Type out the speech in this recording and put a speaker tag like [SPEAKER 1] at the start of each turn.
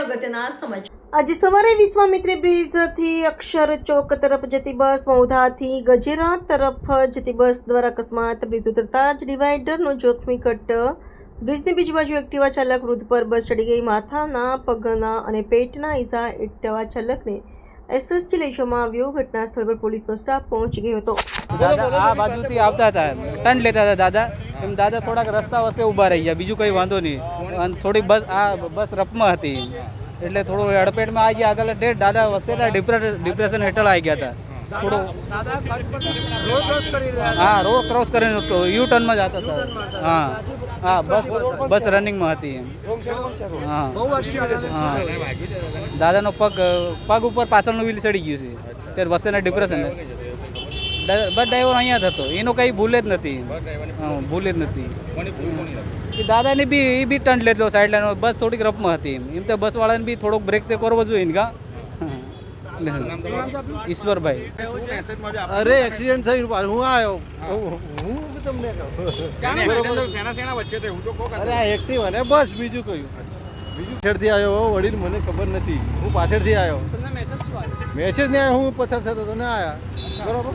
[SPEAKER 1] અગત્યના સમાચાર.
[SPEAKER 2] આજે સવારે વિશ્વામિત્રી બ્રિજથી અક્ષર ચોક તરફ જતી બસ મૌધાથી ગજેરા તરફ જતી બસ દ્વારા અકસ્માત. બ્રિજ ઉતરતા જ ડિવાઈડરનો જોખમી કટ. બ્રિજની બીજી બાજુ એક્ટિવા ચાલક વૃદ્ધ પર બસ ચડી ગઈ. માથાના પગના અને પેટના ઈજા એક્ટિવા ચાલકને એસએસટી લઈ જવામાં આવ્યો. ઘટના સ્થળ પર પોલીસનો સ્ટાફ પહોંચી ગયો હતો.
[SPEAKER 3] દાદા આ બાજુથી આવતા હતા. ટર્ન લેતા હતા દાદા. એમ દાદા થોડાક રસ્તા વચ્ચે ઊભા રહી ગયા, બીજું કંઈ વાંધો નહીં. અને થોડી બસ, આ બસ રફમાં હતી. એટલે થોડું અડપેટમાં આવી ગયા, આગળ ડેટ દાદા વસેલા ડિપ્રેશન હેઠળ આવી ગયા હતા. થોડું હા, રોડ ક્રોસ કરીને યુ ટર્નમાં જતા હતા. હા હા, બસ બસ રનિંગમાં હતી એમ. હા. હા. દાદાનો પગ પગ ઉપર પાછળનું વ્હીલ ચડી ગયું છે. ત્યારે વસેના ડિપ્રેશન. બસ ડ્રાઈવર અહીંયા થતો એનો કંઈ ભૂલ જ નથી. હા ભૂલ જ નથી. એ દાદાને બી એ બી ટર્ન લેતો સાઈડ લાઈન બસ થોડીક રફમાં હતી એમ. એમ તો બસવાળાને બી થોડોક બ્રેક તે કરવો જોઈએ ને કા? ઈશ્વરભાઈ.
[SPEAKER 4] અરે એક્સિડન્ટ થયું હું આવ્યો. હું. તમને કહું. અરે આ એક્ટિવ અને બસ બીજું કયું? બીજું પાછળથી આવ્યો વડીલ મને ખબર નથી. હું પાછળથી આવ્યો. મેસેજ નહીં આવ્યો હું પસાર થતો તો ના આવ્યા. બરોબર?